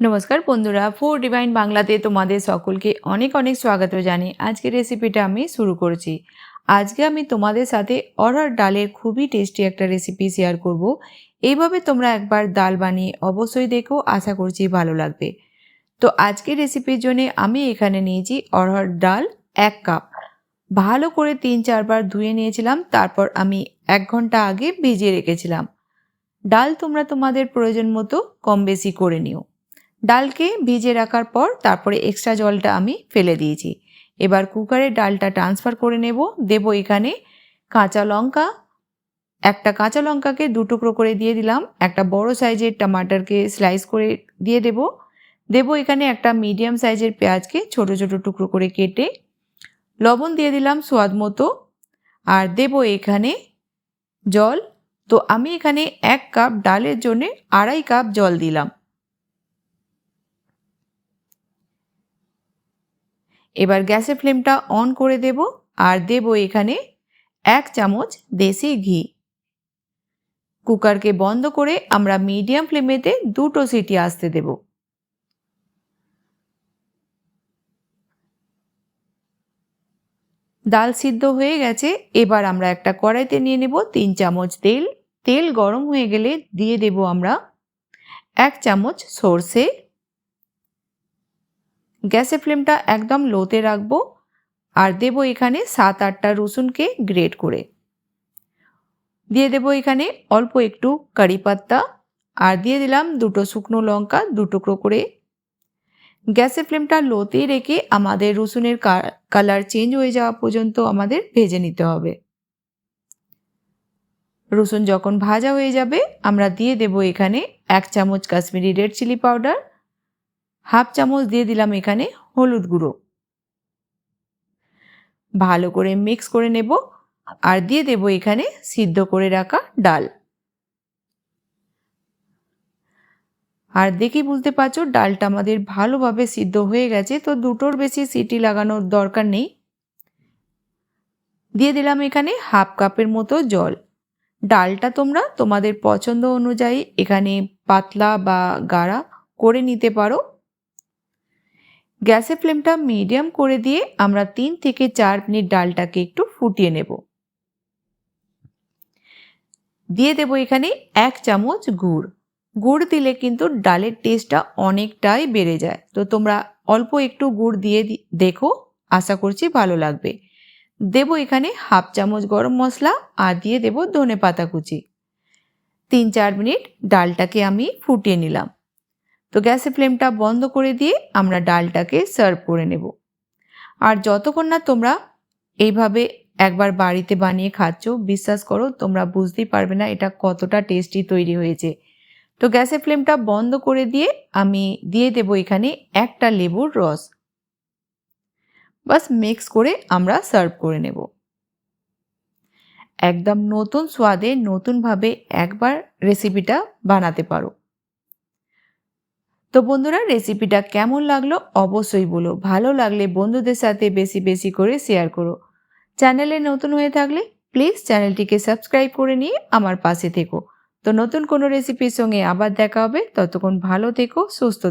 নমস্কার বন্ধুরা food divine বাংলাতে তোমাদের সকলকে অনেক অনেক স্বাগত জানি। আজকের রেসিপিটা আমি শুরু করছি। আজকে আমি তোমাদের সাথে অরহর ডালের খুবই টেস্টি একটা রেসিপি শেয়ার করব। এইভাবে তোমরা একবার ডাল বানিয়ে অবশ্যই দেখো, আশা করছি ভালো লাগবে। তো আজকের রেসিপির জন্য আমি এখানে নিয়েছি অরহর ডাল এক কাপ ভালো করে তিন চারবার ধুয়ে নিয়েছিলাম, তারপর আমি এক ঘণ্টা আগে ভিজিয়ে রেখেছিলাম। ডাল তোমরা তোমাদের প্রয়োজন মতো কম বেশি করে নিও। ডালকে ভিজে রাখার পর তারপরে এক্সট্রা জলটা আমি ফেলে দিয়েছি। এবার কুকারে ডালটা ট্রান্সফার করে নেব। দেব এখানে কাঁচা লঙ্কা। একটা কাঁচা লঙ্কাকে দু টুকরো করে দিয়ে দিলাম। একটা বড় সাইজের টমাটারকে স্লাইস করে দিয়ে দেব। দেব এখানে একটা মিডিয়াম সাইজের পেঁয়াজকে ছোট ছোট টুকরো করে কেটে লবণ দিয়ে দিলাম স্বাদ মতো। আর দেব এখানে জল। তো আমি এখানে এক কাপ ডালের জন্য আড়াই কাপ জল দিলাম। এবার গ্যাসের ফ্লেমটা অন করে দেব আর দেব এখানে এক চামচ দেশি ঘি। কুকারকে বন্ধ করে আমরা মিডিয়াম ফ্লেমেতে দুটো সিটি আসতে দেব। ডাল সিদ্ধ হয়ে গেছে, এবার আমরা একটা কড়াইতে নিয়ে নেব তিন চামচ তেল। তেল গরম হয়ে গেলে দিয়ে দেব আমরা এক চামচ সর্ষে। গ্যাসের ফ্লেমটা একদম লোতে রাখব আর দেব এখানে সাত আটটা রসুনকে গ্রেট করে। দিয়ে দেব এখানে অল্প একটু কারি পাত্তা আর দিয়ে দিলাম দুটো শুকনো লঙ্কা দু টুকরো করে। গ্যাসের ফ্লেমটা লোতে রেখে আমাদের রসুনের কালার চেঞ্জ হয়ে যাওয়া পর্যন্ত আমাদের ভেজে নিতে হবে। রসুন যখন ভাজা হয়ে যাবে, আমরা দিয়ে দেব এখানে এক চামচ Kashmiri red chilli powder half চামচ দিয়ে দিলাম এখানে হলুদ গুঁড়ো। ভালো করে মিক্স করে নেব আর দিয়ে দেব এখানে সিদ্ধ করে রাখা ডাল। আর দেখি বুঝতে পারছ, ডালটা আমাদের ভালোভাবে সিদ্ধ হয়ে গেছে, তো দুটোর বেশি সিটি লাগানোর দরকার নেই। দিয়ে দিলাম এখানে হাফ কাপের মতো জল। ডালটা তোমরা তোমাদের পছন্দ অনুযায়ী এখানে পাতলা বা গাড়া করে নিতে পারো। গ্যাসের ফ্লেমটা মিডিয়াম করে দিয়ে আমরা তিন থেকে চার মিনিট ডালটাকে একটু ফুটিয়ে নেব। দিয়ে দেব এখানে এক চামচ গুড়। গুড় দিলে কিন্তু ডালের টেস্টটা অনেকটাই বেড়ে যায়। তো তোমরা অল্প একটু গুড় দিয়ে দেখো, আশা করছি ভালো লাগবে। দেব এখানে হাফ চামচ গরম মশলা আর দিয়ে দেব ধনে পাতা কুচি। তিন চার মিনিট ডালটাকে আমি ফুটিয়ে নিলাম। তো গ্যাসের ফ্লেমটা বন্ধ করে দিয়ে আমরা ডালটাকে সার্ভ করে নেব। আর যতক্ষণ না তোমরা এইভাবে একবার বাড়িতে বানিয়ে খাচ্ছ, বিশ্বাস করো, তোমরা বুঝতেই পারবে না এটা কতটা টেস্টি তৈরি হয়েছে। তো গ্যাসের ফ্লেমটা বন্ধ করে দিয়ে আমি দিয়ে দেব এখানে একটা লেবুর রস। বাস মিক্স করে আমরা সার্ভ করে নেব। একদম নতুন স্বাদে নতুনভাবে একবার রেসিপিটা বানাতে পারো। তো বন্ধুরা রেসিপিটা কেমন লাগল অবশ্যই বলো। ভালো লাগলে বন্ধুদের সাথে বেশি বেশি করে শেয়ার করো। চ্যানেলে নতুন হয়ে থাকলে প্লিজ চ্যানেলটিকে সাবস্ক্রাইব করে নিয়ে আমার পাশে থেকো। তো নতুন কোনো রেসিপির সঙ্গে আবার দেখা হবে। ততক্ষণ ভালো থেকো, সুস্থ